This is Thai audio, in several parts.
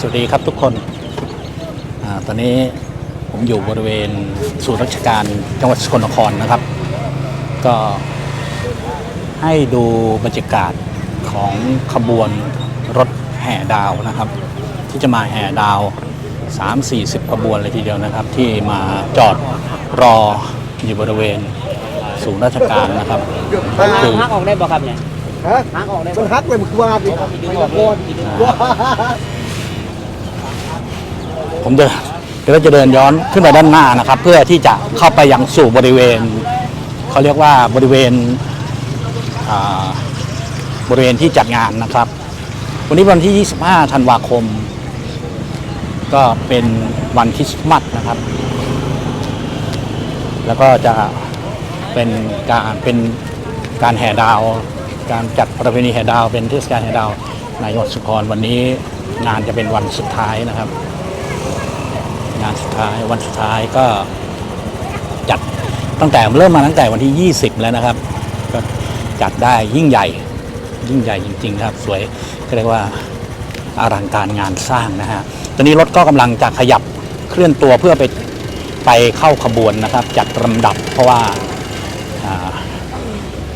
สวัสดีครับทุกคนอาตอนนี้ผมอยู่บริเวณศูนย์ราชการจังหวัดสกลนครนะครับ ก็ให้ดูบรรยากาศของขบวนรถแห่ดาวนะครับ ที่จะมาแห่ดาว 3-40 ขบวนเลยทีเดียวนะครับ ที่มาจอดรออยู่บริเวณศูนย์ราชการนะครับก็คือฮักออกได้บ่ครับเนี่ยฮะฮักออกได้มันฮักเลยมันคือว่าดิที่ดึงไม่ออตะกโกนที่ดึงว้า ผมเดินก็จะเดินย้อนขึ้นไปด้านหน้านะครับ เพื่อที่จะเข้าไปยังสู่บริเวณเขาเรียกว่าบริเวณบริเวณที่จัดงานนะครับ วันนี้วันที่ 25 ธันวาคม ก็เป็นวันคริสต์มาสนะครับ แล้วก็จะเป็นการเป็นการแห่ดาว การจัดประเพณีแห่ดาว เป็นเทศกาลแห่ดาวในจังหวัดสุพรรณวันนี้งานจะเป็นวันสุดท้ายนะครับ ท้ายวันสุดท้ายก็จัดตั้งแต่เริ่มมาตั้งแต่วันที่ 20 แล้วนะครับ ก็จัดได้ยิ่งใหญ่ยิ่งใหญ่จริง ๆ ครับ สวยก็เรียกว่าอลังการงานสร้างนะฮะตอนนี้รถก็กำลังจะขยับเคลื่อนตัวเพื่อไปไปเข้าขบวนนะครับ จัดลำดับเพราะว่า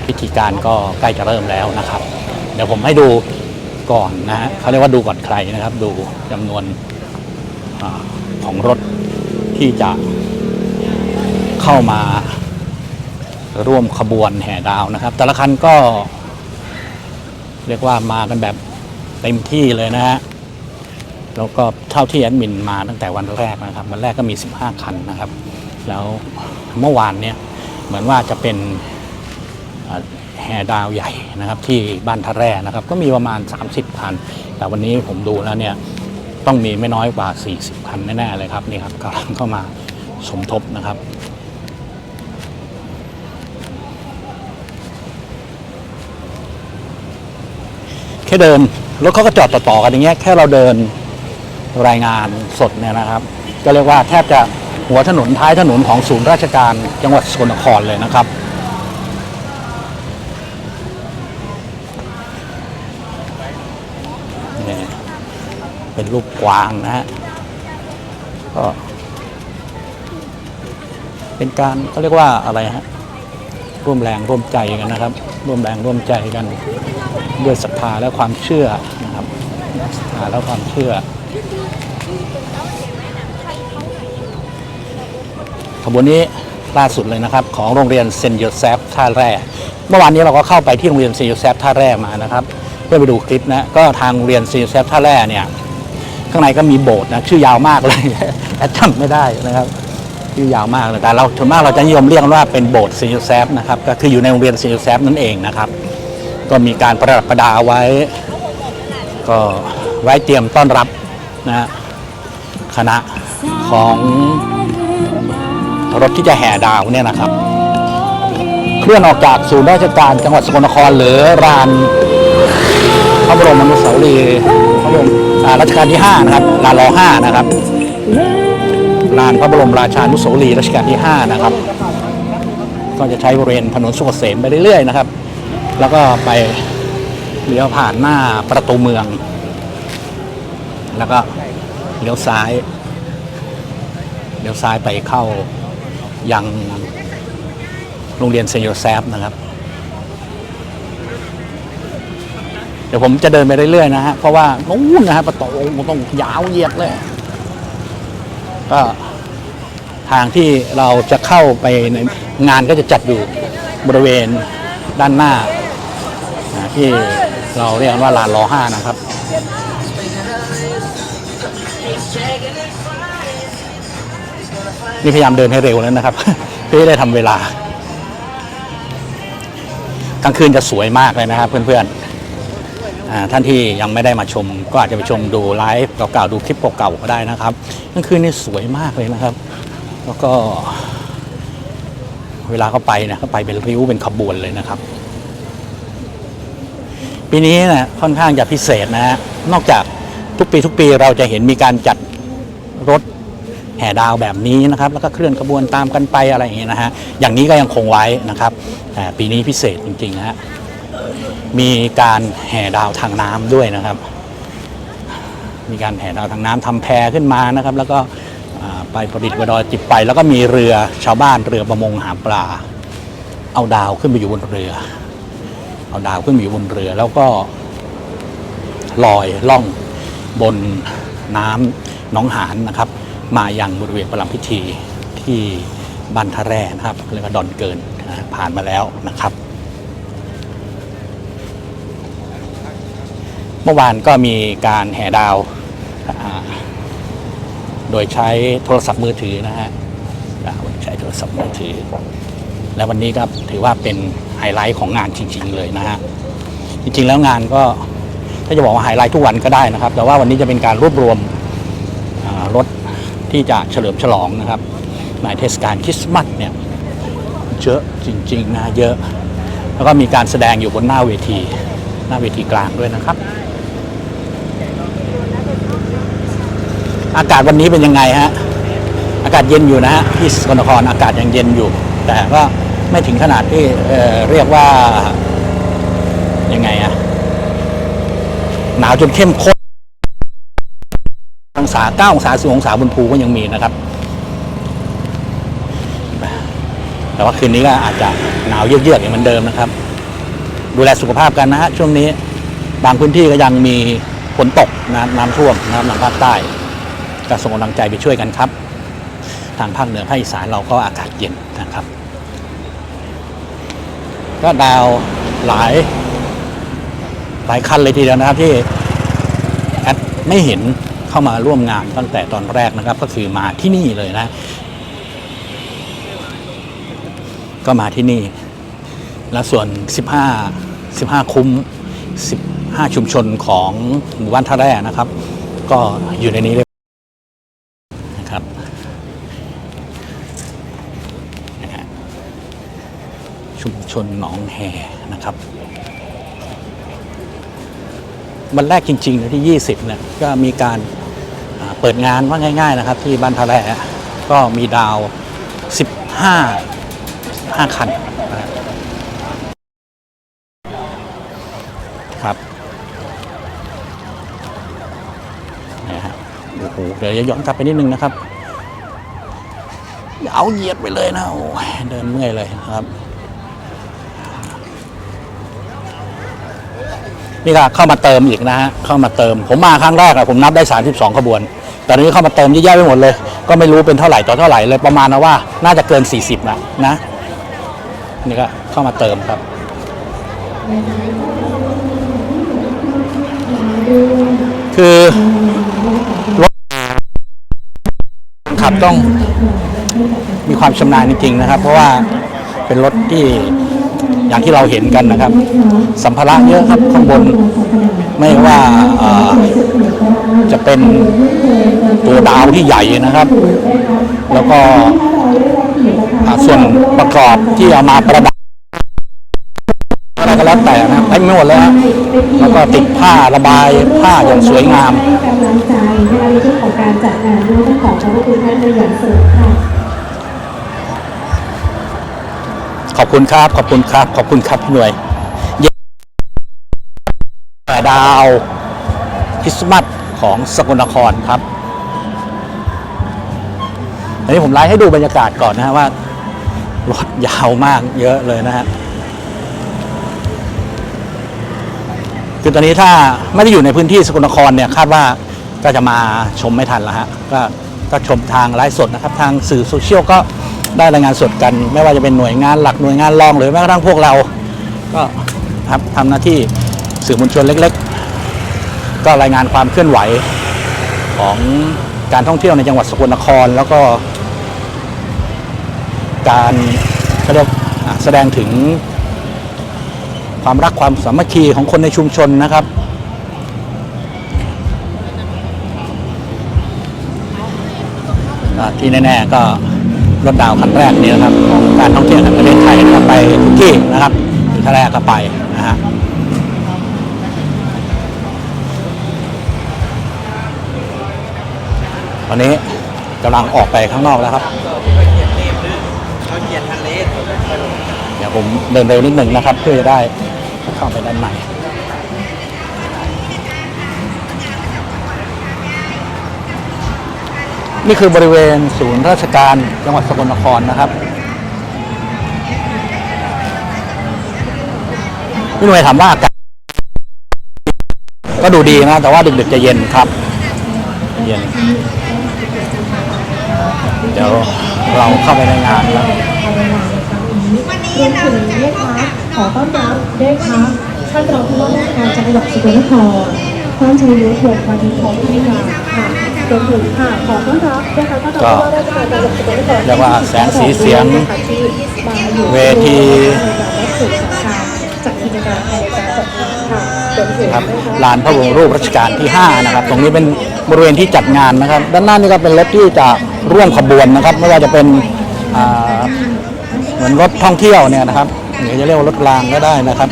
พิธีการก็ใกล้จะเริ่มแล้วนะครับ เดี๋ยวผมให้ดูก่อนนะฮะเขาเรียกว่าดูก่อนใครนะครับ ดูจำนวน ของรถที่จะเข้ามาร่วมขบวนแห่ดาวนะครับ แต่ละคันก็ เรียกว่ามากันแบบเต็มที่เลยนะฮะแล้วก็เท่าที่แอดมินมาตั้งแต่วันแรกนะครับ วันแรกก็มี 15 คันนะครับ แล้วเมื่อวานเนี่ยเหมือนว่าจะเป็นแห่ดาวใหญ่นะครับ ที่บ้านทะแร่นะครับ ก็มีประมาณ 30 คัน แต่วันนี้ผมดูแล้วเนี่ย ต้องมีไม่น้อยกว่า 40 คันแน่ๆเลยครับนี่ครับกำลังเข้ามาสมทบนะครับแค่เดินรถเขาก็จอดต่อๆกันอย่างเงี้ยแค่เราเดินรายงานสดเนี่ยนะครับ ก็เรียกว่าแทบจะหัวถนนท้ายถนนของศูนย์ราชการจังหวัดสกลนครเลยนะครับ เป็นรูปกวางนะฮะก็เป็นการเขาเรียกว่าอะไรฮะร่วมแรงร่วมใจกันนะครับ ร่วมแรงร่วมใจกันด้วยศรัทธาและความเชื่อนะครับศรัทธาและความเชื่อขบวนนี้ล่าสุดเลยนะครับ ของโรงเรียนเซนต์โยเซฟท่าแร่เมื่อวานนี้เราก็เข้าไปที่โรงเรียนเซนต์โยเซฟท่าแร่มานะครับ เพื่อไปดูคลิปนะก็ทางโรงเรียนเซนต์โยเซฟท่าแร่เนี่ย ข้างในก็มีโบสถ์นะชื่อยาวมากเลยแต่จำไม่ได้นะครับชื่อยาวมากเลยแต่เราส่วนมากเราจะนิยมเรียกว่าเป็นโบสถ์เซนต์โยเซฟนะครับก็คืออยู่ในโรงเรียนเซนต์โยเซฟนั่นเองนะครับ ก็มีการประดับประดาไว้ ก็ไว้เตรียมต้อนรับนะคณะของรถที่จะแห่ดาวเนี่ยนะครับ เคลื่อนออกจากศูนย์ราชการจังหวัดสกลนครหรือรานพระบรมอนุสาวรีย์พระบรม รัชกาลที่ 5 นะครับลานร5นะครับลานพระบรมราชานุสาวรีย์รัชกาลที่ 5 นะครับ ก็จะใช้บริเวณถนนสุขเกษมไปเรื่อยๆนะครับ แล้วก็ไปเลี้ยวผ่านหน้าประตูเมือง แล้วก็เลี้ยวซ้าย เลี้ยวซ้ายไปเข้ายังโรงเรียนเซนโยเซฟนะครับ เดี๋ยวผมจะเดินไปเรื่อยๆนะฮะ เพราะว่านู้นนะฮะประตูมันต้องยาวเหยียดเลย ก็ทางที่เราจะเข้าไปในงานก็จะจัดอยู่บริเวณด้านหน้านะที่เราเรียกว่าลานรอห้านะครับ นี่พยายามเดินให้เร็วแล้วนะครับ เพื่อได้ทำเวลากลางคืนจะสวยมากเลยนะครับเพื่อนๆ ท่านที่ยังไม่ได้มาชม ก็อาจจะไปชมดูไลฟ์เก่าๆดูคลิปเก่าๆก็ได้นะครับกลางคืนนี่สวยมากเลยนะครับ แล้วก็ เวลาเขาไปเนี่ยเขาไปเป็นริ้วเป็นขบวนเลยนะครับ ปีนี้นะค่อนข้างจะพิเศษนะฮะนอกจากทุกปีทุกปีเราจะเห็นมีการจัดรถแห่ดาวแบบนี้นะครับ แล้วก็เคลื่อนขบวนตามกันไปอะไรอย่างเงี้ยนะฮะอย่างนี้ก็ยังคงไว้นะครับแต่ปีนี้พิเศษจริงๆนะฮะ มีการแห่ดาวทางน้ำด้วยนะครับ มีการแห่ดาวทางน้ำทำแพขึ้นมานะครับ แล้วก็ไปประดิษฐ์ประดอยจิบไป แล้วก็มีเรือชาวบ้านเรือประมงหาปลา เอาดาวขึ้นไปอยู่บนเรือ เอาดาวขึ้นไปอยู่บนเรือ แล้วก็ลอยล่องบนน้ำหนองหานนะครับ มาอยังบริเวณประลัมพิธีที่บ้านท่าแร่นะครับเรียกว่าดอนเกินผ่านมาแล้วนะครับ เมื่อวานก็มีการแห่ดาว โดยใช้โทรศัพท์มือถือนะฮะใช้โทรศัพท์มือถือ และวันนี้ก็ถือว่าเป็นไฮไลท์ของงานจริง ๆ เลยนะฮะ จริง ๆ แล้วงานก็ถ้าจะบอกว่าไฮไลท์ทุกวันก็ได้นะครับ แต่ว่าวันนี้จะเป็นการรวบรวมรถที่จะเฉลิมฉลองนะครับในเทศกาลคริสต์มาสเนี่ยเยอะจริง ๆ นะเยอะ แล้วก็มีการแสดงอยู่บนหน้าเวที หน้าเวทีกลางด้วยนะครับ อากาศวันนี้เป็นยังไงฮะ อากาศเย็นอยู่นะฮะที่สกลนครอากาศยังเย็นอยู่ แต่ก็ไม่ถึงขนาดที่เเรียกว่ายังไงอะหนาวจนเข้มข้นองศาเก้าองศาสิบองศาบนภูก็ยังมีนะครับ แต่ว่าคืนนี้ก็อาจจะหนาวเยือกๆอย่างเหมือนเดิมนะครับ ดูแลสุขภาพกันนะฮะช่วงนี้บางพื้นที่ก็ยังมีฝนตกนะน้ำท่วมนะครับทางภาคใต้ ก็ส่งกำลังใจไปช่วยกันครับ ทางภาคเหนือภาคอีสานเราก็อากาศเย็นนะครับ ก็ดาวหลาย หลายคันเลยทีเดียวนะครับที่แอดไม่เห็นเข้ามาร่วมงานตั้งแต่ตอนแรกนะครับ ก็คือมาที่นี่เลยนะ ก็มาที่นี่ แล้วส่วน 15 15 คุ้ม 15 ชุมชนของหมู่บ้านท่าแร่นะครับ ก็อยู่ในนี้เลย นะครับชุมชนหนองแหนะครับ วันแรกจริงๆที่ 20เนี่ยก็มีการเปิดงานว่าง่าย ๆ นะครับ ที่บ้านทะเลก็มีดาว 15 5 คันนะครับครับนะฮะโอ้โหเดี๋ยวจะย้อนกลับไปนิดนึงนะครับเอาเหยียดไปเลยนะโอ้เดินเมื่อยเลยครับนี่ก็เข้ามาเติมอีกนะฮะเข้ามาเติม ผมมาครั้งแรกอะผมนับได้ 32 ขบวน ตอนนี้เข้ามาเติมเยอะแยะไปหมดเลย ก็ไม่รู้เป็นเท่าไหร่ต่อเท่าไหร่เลยประมาณนะว่าน่าจะเกิน 40นะนะนี่ก็เข้ามาเติมครับคือ ต้องมีความชำนาญจริง ๆ นะครับ เพราะว่าเป็นรถที่อย่างที่เราเห็นกันนะครับ สัมภาระเยอะครับข้างบนไม่ว่าจะเป็นตัวดาวที่ใหญ่นะครับ แล้วก็ส่วนประกอบที่เอามาประดับอะไรก็แล้วแต่นะครับเต็มไปหมดเลยฮะแล้วก็ติดผ้าระบายผ้าอย่างสวยงาม การจัดงานด้วยต้องขอขอบพระคุณท่านเป็นอย่างสูงค่ะขอบคุณครับ ขอบคุณครับ ขอบคุณครับพี่หน่วยเดาวคริสต์มาสของสกลนครครับอันนี้ผมไลฟ์ให้ดูบรรยากาศก่อนนะฮะว่ารถยาวมากเยอะเลยนะฮะคือตอนนี้ถ้าไม่ได้อยู่ในพื้นที่สกลนครเนี่ยคาดว่า ก็จะมาชมไม่ทันแล้วฮะก็ก็ชมทางไลฟ์สดนะครับ ทางสื่อโซเชียลก็ได้รายงานสดกัน ไม่ว่าจะเป็นหน่วยงานหลักหน่วยงานรองหรือแม้กระทั่งพวกเรา ก็ครับทำหน้าที่สื่อมวลชนเล็ก ๆ ก็รายงานความเคลื่อนไหวของการท่องเที่ยวในจังหวัดสกลนคร แล้วก็ การเขาเรียกแสดงถึงความรักความสามัคคีของคนในชุมชนนะครับ ที่แน่ๆก็รถดาวคันแรกนี้นะครับของการท่องเที่ยวแห่งประเทศไทยนะครับไปทุกที่นะครับที่แรกก็ไปนะฮะวันนี้กำลังออกไปข้างนอกแล้วครับเขาเกียรทะเลเดี๋ยวผมเดินเร็วนิดหนึ่งนะครับ เพื่อจะได้เข้าไปด้านใน นี่คือบริเวณศูนย์ราชการจังหวัดสกลนครนะครับพี่หน่วยถามว่าอากาศก็ดูดีนะแต่ว่าดึกๆจะเย็นครับ เย็น เดี๋ยวเราเข้าไปในงานแล้วรวมถึงด้วยค่ะขอต้อนรับด้วยค่ะท่านรองผู้ว่าราชการจังหวัดสกลนครท่านชัยยุทธวงศ์วันทองพิกาค่ะ รวมถึงค่ะขอต้อนรับนะคะท่านรองว่าราชการจังหวัดสกลนครเรียกว่าแสงสีเสียงเวทีจัดกิจกรรมในการจัดงานค่ะครับลานพระบรมรูปรัชกาลที่ 5 นะครับ ตรงนี้เป็นบริเวณที่จัดงานนะครับ ด้านหน้านี่ก็เป็นรถที่จะร่วมขบวนนะครับ ไม่ว่าจะเป็นเหมือนรถท่องเที่ยวเนี่ยนะครับหรือจะเรียกว่ารถรางก็ได้นะครับ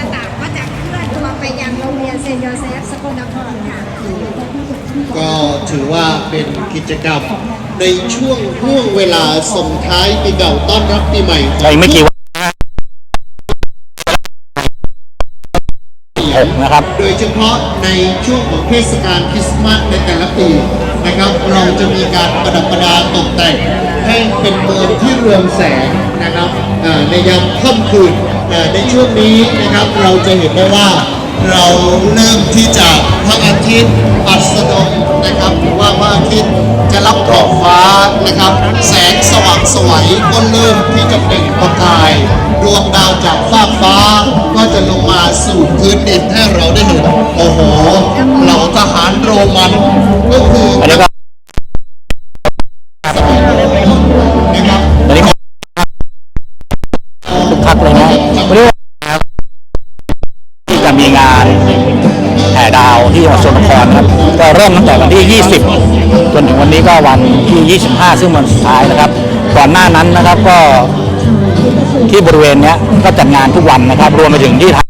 ก็ถือว่าเป็นกิจกรรมในช่วงห่วงเวลาส่งท้ายปีเก่าต้อนรับปีใหม่ในอีกไม่กี่วันหกนะครับ โดยเฉพาะในช่วงของเทศกาลคริสต์มาสในแต่ละปีนะครับ เราจะมีการประดับประดาตกแต่งให้เป็นเมืองที่เรืองแสงนะครับอ่าในยามค่ำคืนอ่าในช่วงนี้นะครับเราจะเห็นได้ว่า เราเริ่มที่จะพระอาทิตย์อัสดงนะครับหรือว่าพระอาทิตย์จะรับขอบฟ้านะครับ แสงสว่างสวยก็เริ่มที่จะเปล่งประกาย ดวงดาวจากฟากฟ้าก็จะลงมาสู่พื้นดินให้เราได้เห็น โอ้โห เหล่าทหารโรมันก็คือ ริ่มตั้งแต่วันที่ 20 จนถึงวันนี้ก็วันที่ 25 ซึ่งวันสุดท้ายนะครับ ก่อนหน้านั้นนะครับก็ที่บริเวณนี้ก็จัดงานทุกวันนะครับ รวมไปถึงที่ทา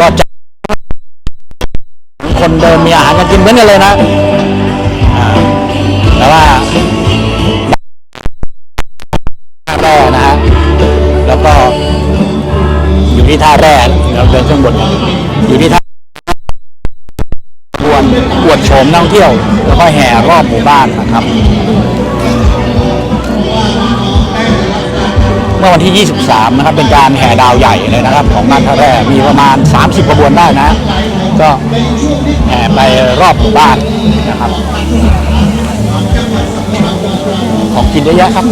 ก็จะคนเดินมีอาหารกันกินเหมือนกันเลยนะแต่ว่าท่าแร่นะฮะแล้วก็อยู่ที่ท่าแร่เราเดินข้างบนอยู่ที่ท่า ดโฉมนักท่องเที่ยวแล้วก็แห่รอบหมู่บ้านนะครับ เมื่อวันที่ 23 นะครับ เป็นการแห่ดาวใหญ่เลยนะครับ ของบ้านท่าแร่มีประมาณ 30ขบวนได้นะ ก็แห่ไปรอบหมู่บ้านนะครับ ของกินเยอะแยะครับ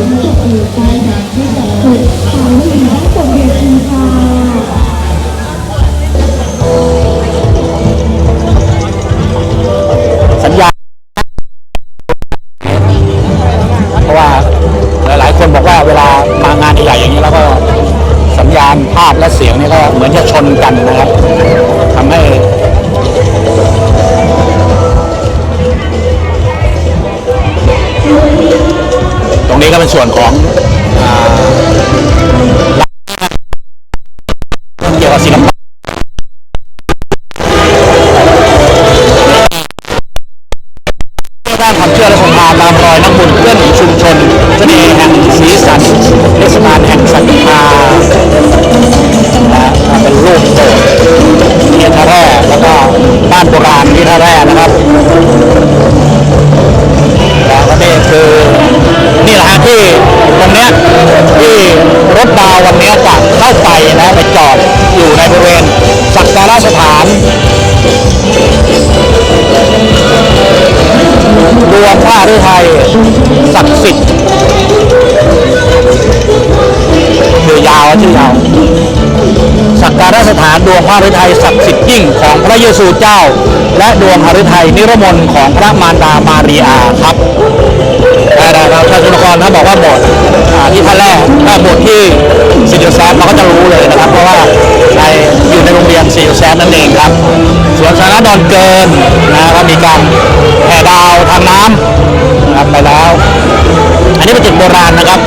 ส่วนของอ่าเกี่ยวกับศิลปะด้านความเชื่อและศรัทธาตามรอยนักบุญเพื่อนชุมชนเสน่ห์แห่งสีสันเทศกาลแห่งศรัทธานะเป็นรูปโบสถ์เทียนแร่แล้วก็บ้านโบราณที่ท่าแร่นะครับ ที่ตรงเนี้ยที่รถดาววันนี้จะเข้าไปนะไปจอดอยู่ในบริเวณสักการะสถานรวมผ้าฤทัยศักดิ์สิทธิ์ชื่อยาวชื่อยาวสักการะสถานดวงพระฤทัยศักดิ์สิทธิ์ยิ่งของพระเยซูเจ้า และดวงหฤทัยนิรมนต์ของพระมารดามารีอาครับ แต่เราชาวชุนครถ้าบอกว่าโบสถ์อ่าที่ท่าแรกถ้าโบสถ์ที่ซิโยแซนเราก็จะรู้เลยนะครับ เพราะว่าในอยู่ในโรงเรียนซิโยแซนนั่นเองครับสวนสาธารณะดอนเกินนะก็มีการแห่ดาวทางน้ำนะครับไปแล้ว อันนี้เป็นจุดโบราณนะครับ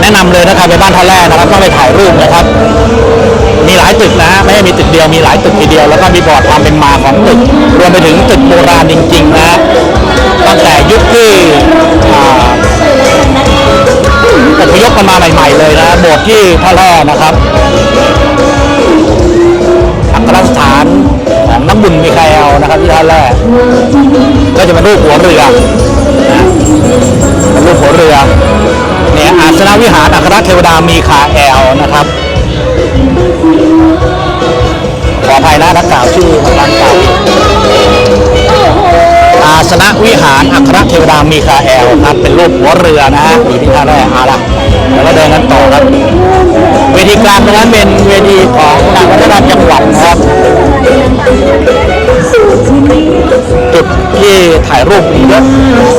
แนะนำเลยนะครับไปบ้านท่าแร่นะครับต้องไปถ่ายรูปนะครับมีหลายตึกนะไม่ใช่มีตึกเดียวมีหลายตึกทีเดียวแล้วก็มีบอร์ดความเป็นมาของตึก รวมไปถึงตึกโบราณจริงๆนะตั้งแต่ยุคที่าใหม่ ๆ เลยนะโบสถ์ที่ท่าแร่นะครับอัครสถานของน้ำบุญมิคาเอลนะครับที่ท่าแร่ก็จะเป็นรูปหัวเรือนะรูปหัวเรือเนี่ยอาสนวิหารอัครเทวดามีคาแอลนะครับขออภัยนะนักกล่าวชื่อของร้านเก่าอาสนะวิหารอัครเทวดามีคาแอลครับเป็นรูปหัวเรือนะฮะอยู่ที่ท่าแร่อาละ เดี๋ยวเราเดินกันต่อครับ เวทีกลางตรงนั้นเป็นเวทีของทางวัฒนธรรมจังหวัดนะครับ จุดที่ถ่ายรูปมีเยอะ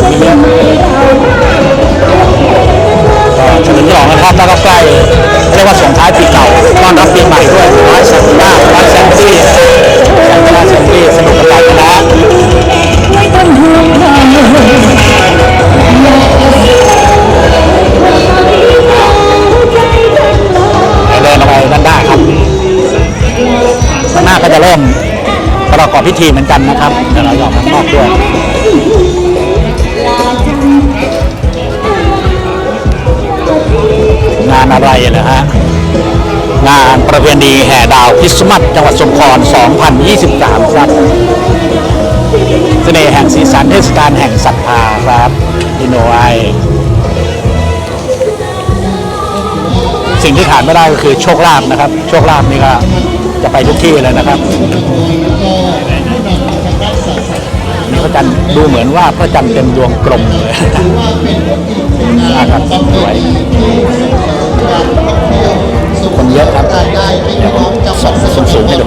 มีเยอะก็เฉลิมฉลองนะครับแล้วก็ใกล้เรียกว่าส่งท้ายปีเก่าต้อนรับปีใหม่ด้วยร้อยสัปดาห์ร้อยแซนตี้แซนตี้แซนตี้สนุกางหน้าก็จะเริ่มประกอบพิธีเหมือนกันนะครับเดี๋ยวเราจะออกข้างนอกด้วยงานอะไรนะฮะงานประเพณีแห่ดาวคริสต์มาสจังหวัดสงขลา2023 ครับเสน่ห์แห่งสีสันเทศกาลแห่งศรัทธาครับอินโนไอสิ่งที่ขาดไม่ได้ก็คือโชคลาภนะครับ โชคลาภนี่ก็ จะไปทุกที่เลยนะครับนี่พระจันทร์ดูเหมือนว่าพระจันทร์เต็มดวงกลมเลยอากาศสวยคนเยอะครับเดี๋ยวผมส่องสูงให้ดู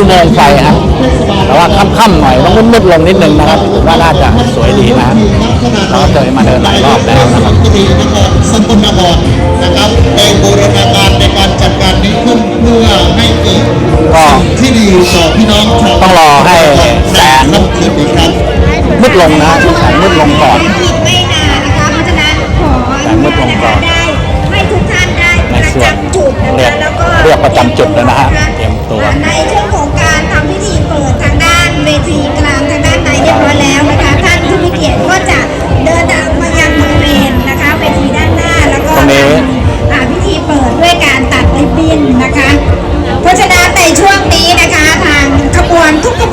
ก็จะมีนี่ไม่ดูมองไฟครับ แต่ว่าค่ำๆหน่อยต้องมืดๆลงนิดนึงนะครับผมว่าน่าจะสวยดีนะเราก็เคยมาเดินหลายรอบแล้วนะครับคดีนครสกลนครนะครับได้บูรณาการในการจัดการนี้ขึ้นเพื่อให้เกิดก็ที่ดีต่อพี่น้องชาวต้องรอให้แสงค่ำคืนอีกครั้งมืดลงนะแสงมืดลงก่อนอีกไม่นานนะคะเพราะฉะนั้นขออนุญาตนะคะได้ให้ทุกท่านได้ในประส่วนจำจุดนะเรียกคะแล้วก็เรียกประจำจุดแล้วนะฮะเตรียมตัว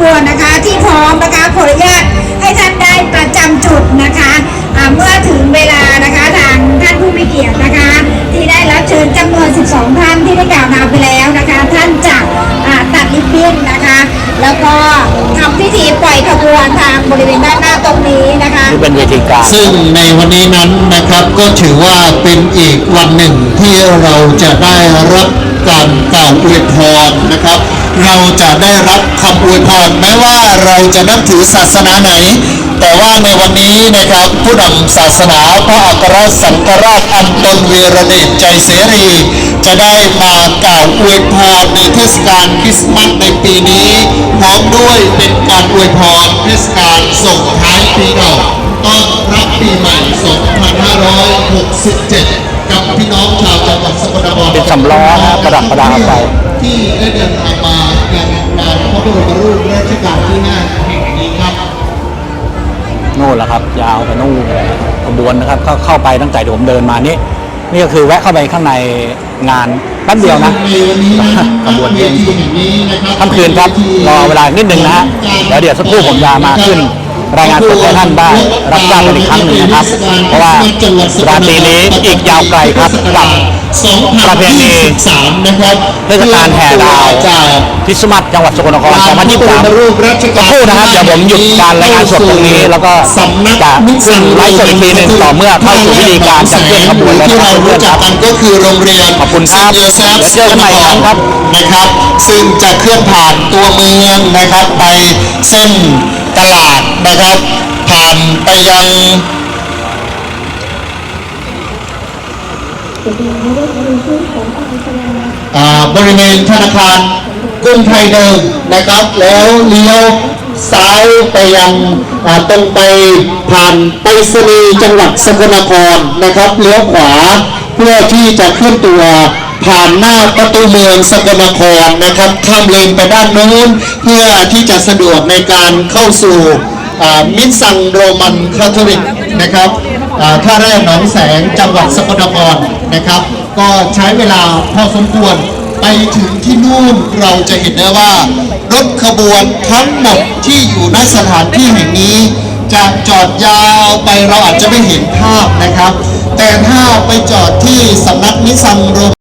วนทุกขบวนนะคะ ที่พร้อมนะคะขออนุญาตให้ท่านได้ประจำจุดนะคะอ่าเมื่อถึงเวลานะคะทางท่านผู้มีเกียรตินะคะ ที่ได้รับเชิญจำนวน 12 ท่านที่ได้กล่าวนามไปแล้วนะคะ ท่านจะอ่าตัดริบบิ้นนะคะ แล้วก็ทำพิธีปล่อยขบวนทางบริเวณด้านหน้าตรงนี้นะคะนี่เป็นเวทีกลางซึ่งในวันนี้นั้นนะครับก็ถือว่าเป็นอีกวันหนึ่งที่เราจะได้รับการกล่าวอวยพรนะครับ เราจะได้รับคำอวยพรแม้ว่าเราจะนับถือศาสนาไหน แต่ว่าในวันนี้นะครับผู้นำศาสนาพระอัครสังฆราชอันตนเวรเดชใจเสรี จะได้มากล่าวอวยพรในเทศกาลคริสต์มาสในปีนี้พร้อมด้วยเป็นการอวยพรเทศกาลส่งท้ายปีเก่าต้อนรับปีใหม่ 2567 กับพี่น้องชาวจังหวัดสกลนครเป็นสำล้อนะประดับประดาไปที่ได้เดินทางมายังงาน พระบรมรูปรัชกาลที่5แห่งนี้ครับนู่นแหละครับ ยาวไปนู่นเลยขบวนนะครับก็เข้าไปตั้งแต่ที่ผมเดินมานี่นี่ก็คือแวะเข้าไปข้างในงานแป๊บเดียวนะในวันนี้นะขบวนเวเย็นทีแห่งนี้นะครับค่ำคืนครับรอเวลานิดหนึ่งนะฮะเดี๋ยวเดี๋ยวสักครู่ผมจะมาขึ้น รายงานสดให้ท่านได้รับทราบกันอีกครั้งหนึ่งนะครับ เพราะว่าราตรีนี้อีกยาวไกลครับกับ ประเพณี2023นะครับเทศกาลแห่ดาวจากคริสต์มาสจังหวัดสกลนครงานพระบรมรูปรัช2023กาสัลกครู่นะครับ เดี๋ยวผมหยุดการรายงานสดตรงนี้ แล้วก็สำนักจะขึ้นไลฟ์สดอีกทีหนึ่งต่อเมื่อเข้าสู่พิธีการจัดเคลื่อนขบวนแล้วที่นะคเรารับเพื่รู้อนๆคจัรักบกันก็คือโรงเรียนขอบคุณครับเซนต์โยเซฟเจอกันใหม่อีกครั้งครับนะครับ ซึ่งจะเคลื่อนผ่านตัวเมืองนะครับ ไปเส้นตลาดนะครับ ผ่านไปยัง อ่า บริเวณธนาคารกรุงไทยเดิมนะครับ แล้วเลี้ยวซ้ายไปยังตรงไปผ่านไปรษณีย์จังหวัดสกลนครนะครับเลี้ยวขวาเพื่อที่จะเคลื่อนตัวผ่านหน้าประตูเมืองสกลนครนะครับข้ามเลนไปด้านโน้นเพื่อที่จะสะดวกในการเข้าสู่มิสซังโรมันคาทอลิกนะครับ ท่าแร่หนองแสงจังหวัดสกลนครนะครับ ก็ใช้เวลาพอสมควรไปถึงที่นู่นเราจะเห็นได้ว่ารถขบวนทั้งหมดที่อยู่ณสถานที่แห่งนี้จะจอดยาวไปเราอาจจะไม่เห็นภาพนะครับ แต่ถ้าไปจอดที่สำนักนิสังโร